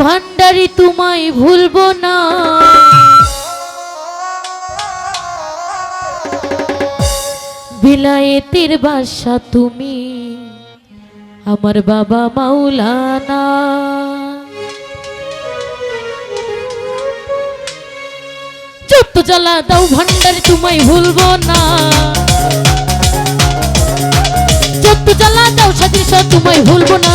ভান্ডারি তোমায় ভুলবো না। বিলায়েতের বাসা তুমি, আমার বাবা মাওলানা। যত জ্বালা দাও ভান্ডারি তোমায় ভুলবো না। যত জ্বালা দাও সাদিস তোমায় ভুলবো না।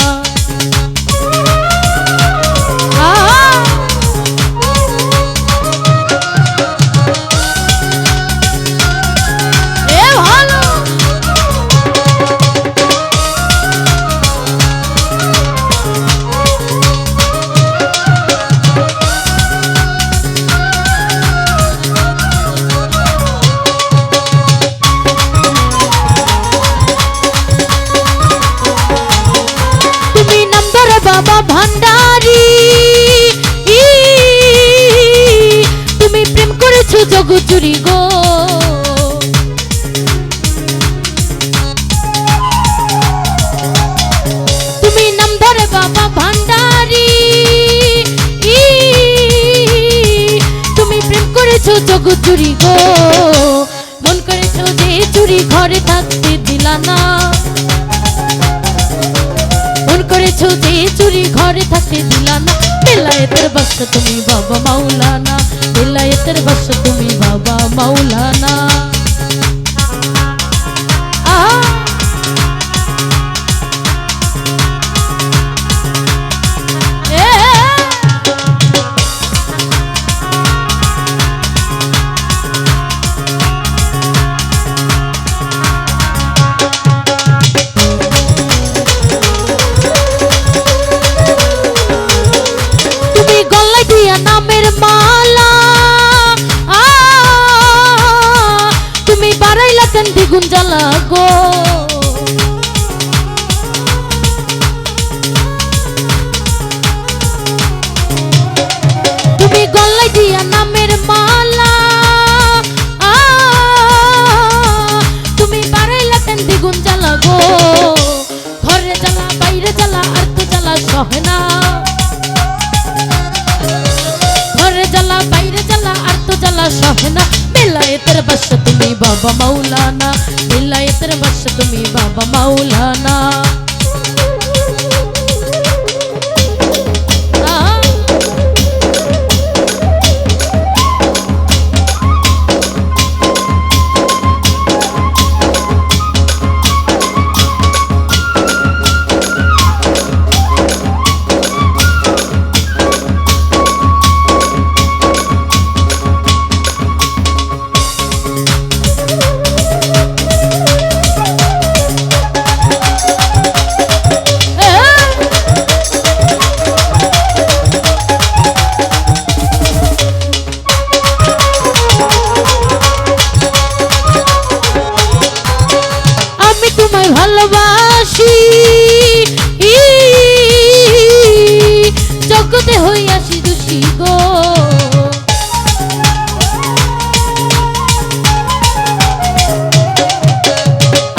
বাবা ভান্ডারি। তুমি প্রেম করেছ জগচুরি গো। তুমি জগচুরি গো। মন করেছ যে চুরি ঘরে থাকতে দিলা না। মন করেছ যে ঘরে থাকতে দিলা না বেলায়েতের বাস তুমি বাবা মাওলানা বেলায়েতের বাস তুমি বাবা মাওলানা দ্বিগুণ জ্বালা গো। তুমি গলায় দিয়া নামের মালা। তুমি বাড়াইলা কেন দ্বিগুণ জ্বালা গো। ঘরে জ্বালা, বাইরে জ্বালা, আর তো জ্বালা সহে না। ঘরে জ্বালা, বাইরে জ্বালা, আর তো জ্বালা সহে না। বেলায়েতের বাস তুমি বাবা মাওলানা বেলায়েতের বাস তুমি বাবা মাওলানা আহা। গো।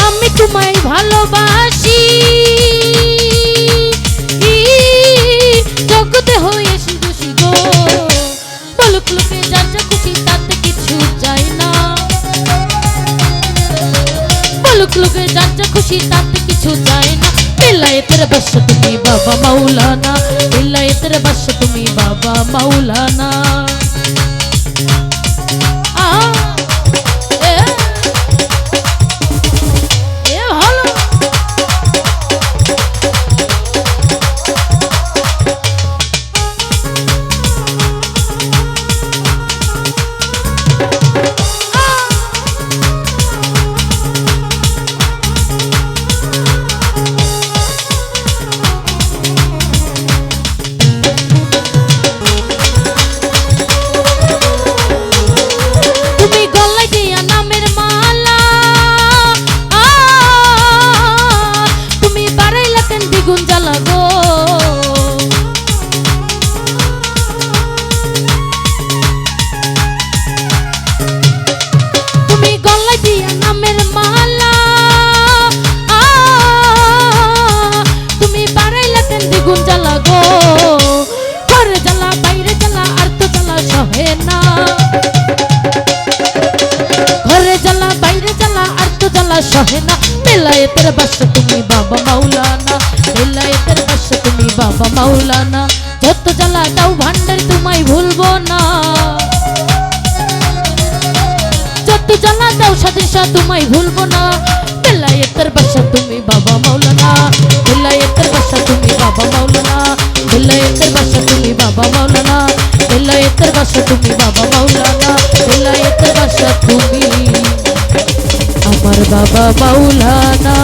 আমি তোমায় ভালোবাসি। জগতে হইয়াছি দোষী গো বলুক লোকে যার খুশি, তাতে কিছু চাই না। বলুক লোকে যার যা কিছু যায় না। বেলায়েতের বাস তুমি বাবা মাওলানা এতের বাস তুমি বাবা মাওলানা বেলায়েতের বাসা তুমি বাবা মাওলানা বেলায়েতের বাসা তুমি বাবা মাওলানা। যত জ্বালা দাও ভান্ডার তোমায় ভুলবো না। যত জ্বালা দাও সাদিশা তোমায় ভুলবো না। বেলায়েতের বাসা তুমি বাবা মাওলানা বেলায়েতের বাসা তুমি বাবা মাওলানা বেলায়েতের বাসা তুমি বাবা মাওলানা বেলায়েতের বাসা তুমি বাবা মাওলানা বেলায়েতের বাসা তুমি। আমার বাবা মাওলানা